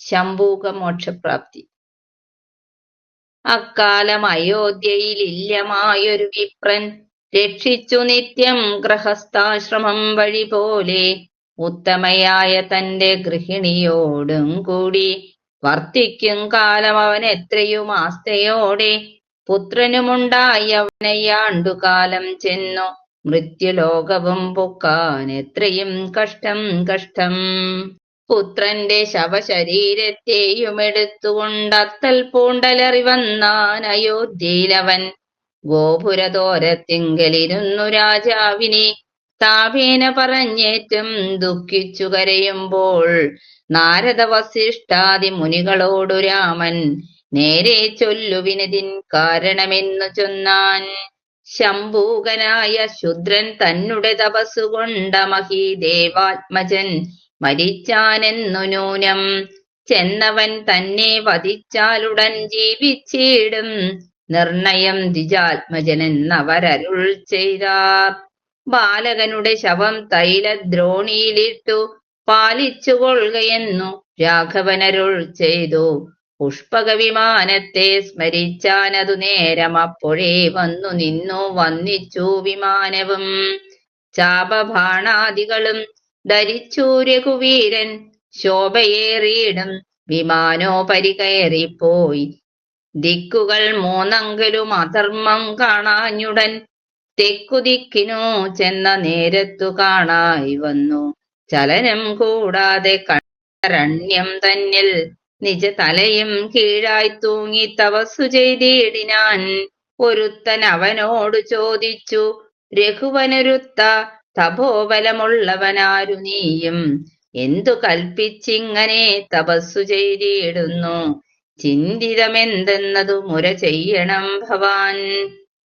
ശംഭൂക മോക്ഷപ്രാപ്തി അക്കാലം അയോധ്യയിലില്ലമായൊരു വിപ്രൻ രക്ഷിച്ചു നിത്യം ഗൃഹസ്ഥാശ്രമം വഴി പോലെ ഉത്തമയായ തന്റെ ഗൃഹിണിയോടും കൂടി വർത്തിക്കും കാലം അവൻ എത്രയും ആസ്ഥയോടെ പുത്രനുമുണ്ടായി അവനയാണ്ടുകാലം ചെന്നു മൃത്യുലോകവും പൊക്കാൻ എത്രയും കഷ്ടം കഷ്ടം. പുത്രന്റെ ശവശരീരത്തെയുമെടുത്തുകൊണ്ടത്തൽ പൂണ്ടലറി വന്നാൻ അയോധ്യയിലവൻ ഗോപുരതോരത്തിങ്കലിരുന്നു രാജാവിനെ. താപേന പറഞ്ഞേറ്റം ദുഃഖിച്ചു കരയുമ്പോൾ നാരദ വസിഷ്ഠാദി മുനികളോടു രാമൻ നേരെ ചൊല്ലുവിനതിൻ കാരണമെന്നു ചൊന്നാൻ ശംഭൂകനായ ശുദ്രൻ തന്നുടെ തപസ്സുകൊണ്ട മഹീദേവാത്മജൻ മരിച്ചാനെന്നു നൂനം ചെന്നവൻ തന്നെ വധിച്ചാലുടൻ ജീവിച്ചിടും. നിർണയം ദ്വിജാത്മജനെന്നവരരുൾ ചെയ്താർ. ബാലകനുടെ ശവം തൈലദ്രോണിയിലിട്ടു. പാലിച്ചുകൊള്ളുകയെന്നു രാഘവനരുൾ ചെയ്തു. പുഷ്പക വിമാനത്തെ സ്മരിച്ചാനതു നേരം അപ്പോഴേ വന്നു നിന്നു വന്നിച്ചു വിമാനവും. ചാപബാണാദികളും ധരിച്ചു രഘുവീരൻ ശോഭയേറിയിടും വിമാനോപരി കയറിപ്പോയി. ദിക്കുകൾ മൂന്നങ്കലും അധർമ്മം കാണാഞ്ഞുടൻ തെക്കുദിക്കിനു ചെന്ന നേരത്തു കാണായി വന്നു. ചലനം കൂടാതെ കണ്ടരണ്യം തന്നിൽ നിജ തലയും കീഴായി തൂങ്ങി തപസ്സു ചെയ്തിടിനാൻ ഒരുത്തൻ അവനോട് ചോദിച്ചു രഘുവനൊരുത്ത തപോബലമുള്ളവനാരു നീയും എന്തു കൽപ്പിച്ചിങ്ങനെ തപസ്സു ചെയ്തിടുന്നു? ചിന്തിതമെന്തെന്നതു മുര ചെയ്യണം ഭവാൻ.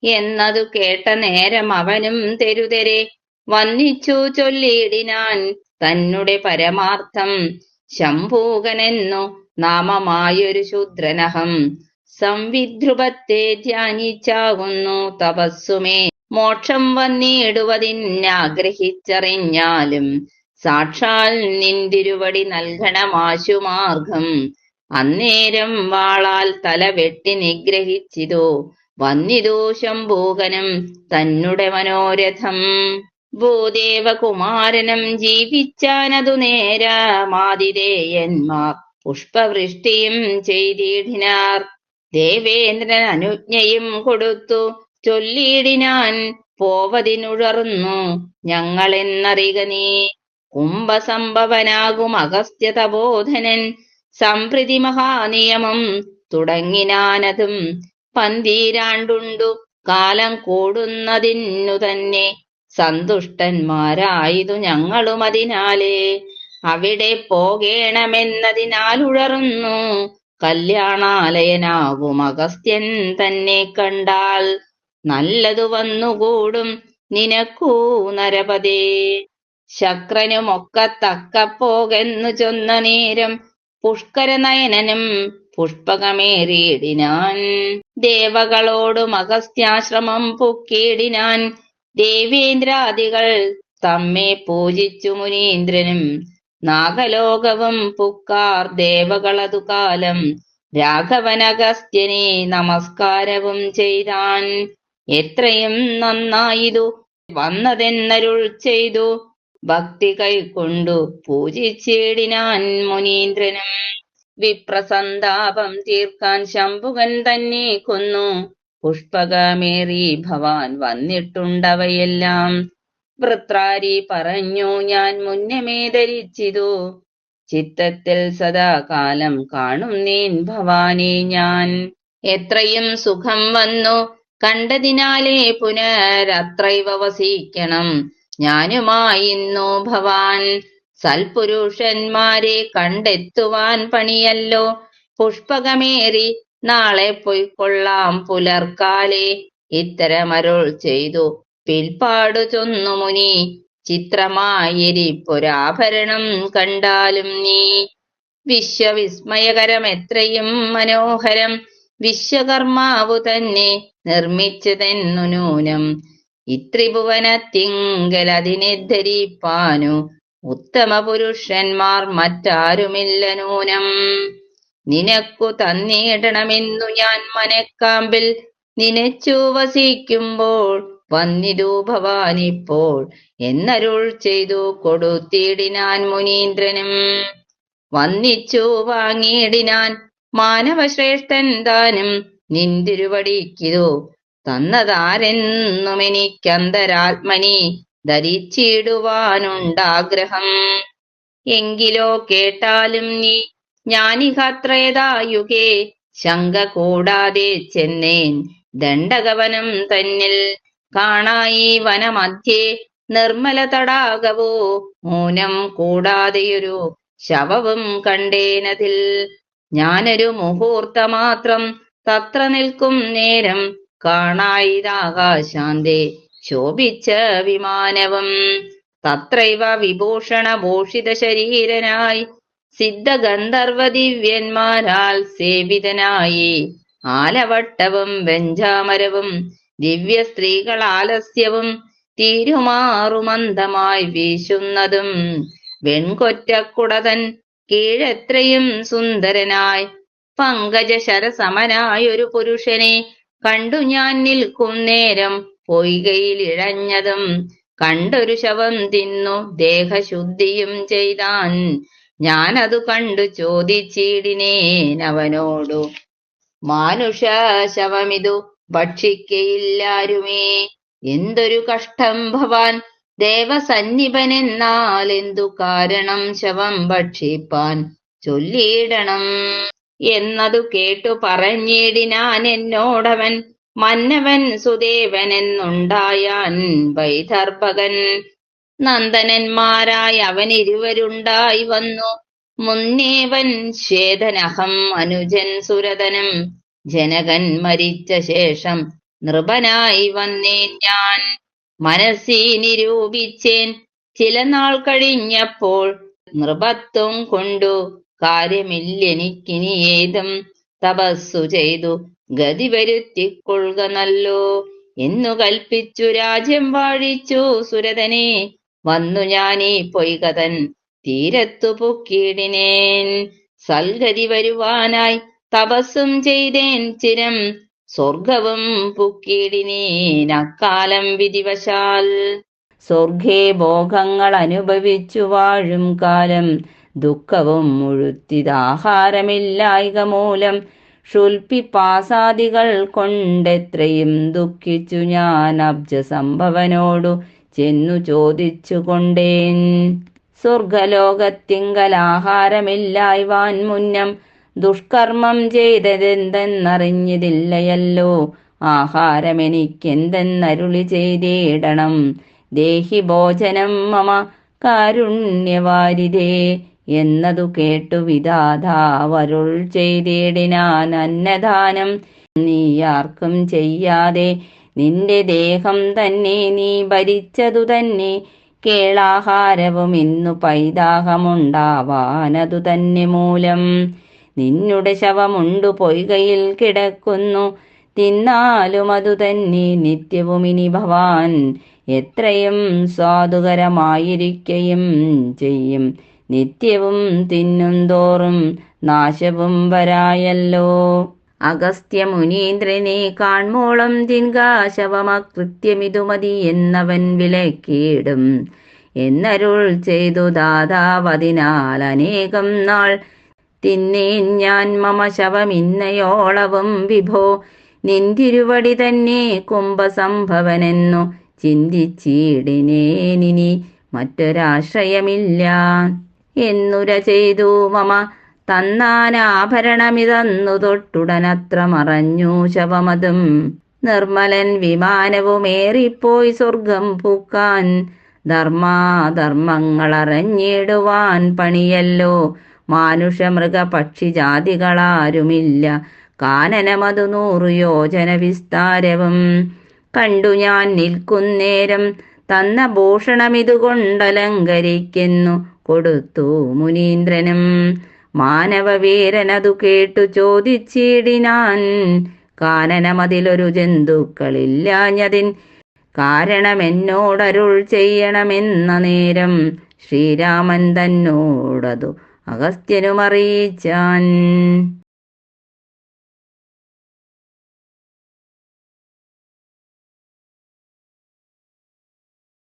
എന്നതു കേട്ട നേരം അവനും തെരുതെരെ വന്നിച്ചു ചൊല്ലിയിടിനാൻ. തന്നുടെ പരമാർത്ഥം ശംഭൂകനെന്നു നാമമായൊരു ശൂദ്രനഹം. സംവിദ്രുപത്തെ ധ്യാനിച്ചാകുന്നു തപസ്സുമേ. മോക്ഷം വന്നിടുവതിന്നാഗ്രഹിച്ചറിഞ്ഞാലും സാക്ഷാൽ നിന്തിരുവടി നൽകണമാശുമാർഗം അന്നേരം വാളാൽ തല വെട്ടി വന്നിദോഷം വന്നിതു ശംഭൂകനും തന്നുടെ മനോരഥം. ഭൂദേവകുമാരനും ജീവിച്ചാനതു നേരമാതിരേയന്മാർ പുഷ്പവൃഷ്ടിയും ചെയ്തിടിനാർ. ദേവേന്ദ്രൻ അനുജ്ഞയും കൊടുത്തു ചൊല്ലിയിടിനാൻ പോവതിനുഴർന്നു. ഞങ്ങളെന്നറിക നീ? കുംഭസംഭവനാകും അഗസ്ത്യ തപോധനൻ സംപ്രീതി മഹാനിയമം തുടങ്ങിനാനതും പന്തീരാണ്ടുണ്ടു. കാലം കൂടുന്നതിനു തന്നെ സന്തുഷ്ടന്മാരായതു ഞങ്ങളും അതിനാലേ അവിടെ പോകേണമെന്നതിനാൽ ഉഴറുന്നു കല്യാണാലയനാകും അഗസ്ത്യൻ തന്നെ കണ്ടാൽ നല്ലതു വന്നുകൂടും നിനക്കൂ നരപതേ. ശക്രനുമൊക്കെ തക്കപ്പോകെന്നു ചൊന്ന നേരം പുഷ്കരനയനനും പുഷ്പകമേറിയിടിനാൻ. ദേവകളോടും അഗസ്ത്യാശ്രമം പൊക്കിയിടിനാൻ. ദേവേന്ദ്രാദികൾ തമ്മെ പൂജിച്ചു മുനീന്ദ്രനും. നാഗലോകവും പുക്കാർ ദേവകളതു കാലം രാഘവനഗസ്ത്യനെ നമസ്കാരവും ചെയ്താൻ. എത്രയും നന്നായിതു വന്നതെന്നരുൾ ചെയ്തു. ഭക്തി കൈക്കൊണ്ടു പൂജിച്ചിടിനാൻ മുനീന്ദ്രനും വിപ്രസന്താപം തീർക്കാൻ ശംഭുകൻ തന്നെ കൊന്നു. പുഷ്പകമേറി ഭവാൻ വന്നിട്ടുണ്ടവയെല്ലാം. വൃത്രാരി പറഞ്ഞു ഞാൻ മുന്നമേ ധരിച്ചിതു. ചിത്തത്തിൽ സദാകാലം കാണും നീൻ ഭവാനെ ഞാൻ. എത്രയും സുഖം വന്നു. കണ്ടതിനാലേ പുനരത്രൈവ വസിക്കണം. ഞാനുമായിന്നു ഭവാൻ. സൽപുരുഷന്മാരെ കണ്ടെത്തുവാൻ പണിയല്ലോ. പുഷ്പകമേറി നാളെ പൊയ്ക്കൊള്ളാം പുലർക്കാലെ. ഇത്തരമരുൾ ചെയ്തു. പിൽപ്പാടു ചൊന്നു മുനി. ചിത്രമായിരിപ്പൊരാഭരണം കണ്ടാലും നീ. വിശ്വവിസ്മയകരം എത്രയും മനോഹരം. വിശ്വകർമാവു തന്നെ നിർമ്മിച്ചതെന്നു നൂനം. ഇത്രിഭുവനത്തിങ്കൽ അതിനെ ധരിപ്പാനു ഉത്തമ പുരുഷന്മാർ മറ്റാരുമില്ല നൂനം. നിനക്കു തന്നിടണമെന്നു ഞാൻ മനക്കാമ്പിൽ നിനച്ചു വസിക്കുമ്പോൾ വന്നിതു ഭവാനിപ്പോൾ എന്നരുൾ ചെയ്തു കൊടുത്തിടിനാൻ മുനീന്ദ്രനും. വന്നിച്ചു വാങ്ങിയിടിനാൻ മാനവശ്രേഷ്ഠൻ താനും നിന്തിരുവടിക്കിതു തന്നതാരെന്നും എനിക്കന്തരാത്മനി ധരിച്ചിടുവാനുണ്ടാഗ്രഹം. എങ്കിലോ കേട്ടാലും നീ ജ്ഞാനികത്രേതായുകേ ശങ്ക കൂടാതെ ചെന്നേൻ ദണ്ഡകവനം തന്നിൽ കാണായി വനമധ്യേ നിർമ്മല തടാകവോ മൂനം കൂടാതെയൊരു ശവവും കണ്ടേനതിൽ ഞാനൊരു മുഹൂർത്തമാത്രം തത്ര നിൽക്കും നേരം കാണായിരാകാശാന്തേ ശോഭിച്ച വിമാനവും തത്രൈവ വിഭൂഷണ ഭൂഷിത ശരീരനായി സിദ്ധഗന്ധർവ ദിവ്യന്മാരാൽ സേവിതനായി. ആലവട്ടവും വെഞ്ചാമരവും ദിവ്യ സ്ത്രീകൾ ആലസ്യവും തീരുമാറുമന്ദമായി വീശുന്നതും വെൺകൊറ്റക്കുടതൻ കീഴെത്രയും സുന്ദരനായി. പങ്കജ ശരസമനായൊരു പുരുഷനെ കണ്ടു ഞാൻ നിൽക്കും നേരം പൊയ്കയിൽ ഇഴഞ്ഞതും കണ്ടൊരു ശവം തിന്നു ദേഹശുദ്ധിയും ചെയ്താൻ. ഞാൻ അത് കണ്ടു ചോദിച്ചിടിനേൻ അവനോടു. മാനുഷ ശവമിതു ഭക്ഷിക്കയില്ലാരുമേ എന്തൊരു കഷ്ടം ഭവാൻ ദേവസന്നിപനെന്നാൽ എന്തു കാരണം ശവം ഭക്ഷിപ്പാൻ ചൊല്ലിയിടണം എന്നതു കേട്ടു പറഞ്ഞിടിനാൻ എന്നോടവൻ. മന്നവൻ സുദേവൻ എന്നുണ്ടായാൻ വൈദർഭകൻ. നന്ദനന്മാരായി അവൻ ഇരുവരുണ്ടായി വന്നു. മുന്നേവൻ ശ്വേതനഹം അനുജൻ സുരതനും. ജനകൻ മരിച്ച ശേഷം നൃപനായി വന്നേ ഞാൻ. മനസ്സി നിരൂപിച്ചേൻ ചില നാൾ കഴിഞ്ഞപ്പോൾ നൃപത്വം കൊണ്ടു. കാര്യമില്ലെനിക്കിനി ഏതും തപസ്സു ചെയ്തു. ഗതി വരുത്തിക്കൊള്ളുക നല്ലോ. എന്നു കൽപ്പിച്ചു രാജ്യം വാഴിച്ചു. സുരതനെ വന്നു ഞാനീ പൊയ്കതൻ തീരത്തു പൊക്കിയിടിനേൻ. സൽഗതി വരുവാനായി തപസ്സും ചെയ്തേൻ ചിരം സ്വർഗവും പുക്കിയിടിനേൻ അക്കാലം വിധിവശാൽ. സ്വർഗേ ഭോഗങ്ങൾ അനുഭവിച്ചു വാഴും കാലം ദുഃഖവും മുഴുത്തിതാഹാരമില്ലായിക മൂലം. ഷുൽപ്പിപ്പാസാദികൾ കൊണ്ടെത്രയും ദുഃഖിച്ചു ഞാൻ അബ്ജ സംഭവനോടു ചെന്നു ചോദിച്ചു കൊണ്ടേൻ സ്വർഗലോകത്തിങ്കൽ ആഹാരമില്ലായ്വാൻ മുന്നം ദുഷ്കർമ്മം ചെയ്തതെന്തെന്നറിഞ്ഞതില്ലയല്ലോ. ആഹാരം എനിക്കെന്തെന്നരുളി ചെയ്തിടണം. ദേഹി ഭോജനം മമ കാരുണ്യവാരിതേ. എന്നതു കേട്ടു വിധാതാവരുൾ ചെയ്തേടിനാൻ അന്നദാനം. നീ ആർക്കും ചെയ്യാതെ നിന്റെ ദേഹം തന്നെ നീ ഭരിച്ചതു തന്നെ. കേളാഹാരവും ഇന്നു പൈതാഹമുണ്ടാവാനതു തന്നെ മൂലം. നിന്നുടെ ശവമുണ്ടു പൊയ്കയിൽ കിടക്കുന്നു. തിന്നാലും അതു തന്നെ നിത്യവും ഇനി ഭവാൻ എത്രയും സ്വാദുകരമായിരിക്കുകയും ചെയ്യും. നിത്യവും തിന്നും തോറും നാശവും വരായല്ലോ. അഗസ്ത്യ മുനീന്ദ്രനെ കാൺമോളം തിൻകാശവമകൃത്യമിതുമതി എന്നവൻ വിലക്കിയിടും. എന്നരുൾ ചെയ്തു ദാതാവതിനാൽ അനേകം നാൾ തിന്നേൻ ഞാൻ മമ ശവമിന്നയോളവും വിഭോ. നിന്തിരുവടി തന്നെ കുംഭസംഭവനെന്നു ചിന്തിച്ചിടിനേനിനി മറ്റൊരാശ്രയമില്ല. എന്നുര ചെയ്തു മമ തന്നാനാഭരണമിതന്നു തൊട്ടുടനത്ര മറഞ്ഞു ശവമതും. നിർമ്മലൻ വിമാനവുമേറിപ്പോയി സ്വർഗം പൂക്കാൻ. ധർമാധർമ്മങ്ങളറിഞ്ഞിടുവാൻ പണിയല്ലോ. മാനുഷ മൃഗ പക്ഷി ജാതികളാരുമില്ല കാനനമതു നൂറു യോജന വിസ്താരവും. കണ്ടു ഞാൻ നിൽക്കുന്നേരം തന്ന ഭൂഷണമിതുകൊണ്ടലങ്കരിക്കുന്നു കൊടുത്തു മുനീന്ദ്രനും. മാനവവീരനതു കേട്ടു ചോദിച്ചിടിനാൻ കാനനമതിലൊരു ജന്തുക്കളില്ലാഞ്ഞതിൻ കാരണമെന്നോടരുൾ ചെയ്യണമെന്ന നേരം ശ്രീരാമൻ തന്നോടതു അഗസ്ത്യനുമറിയിച്ചാൻ.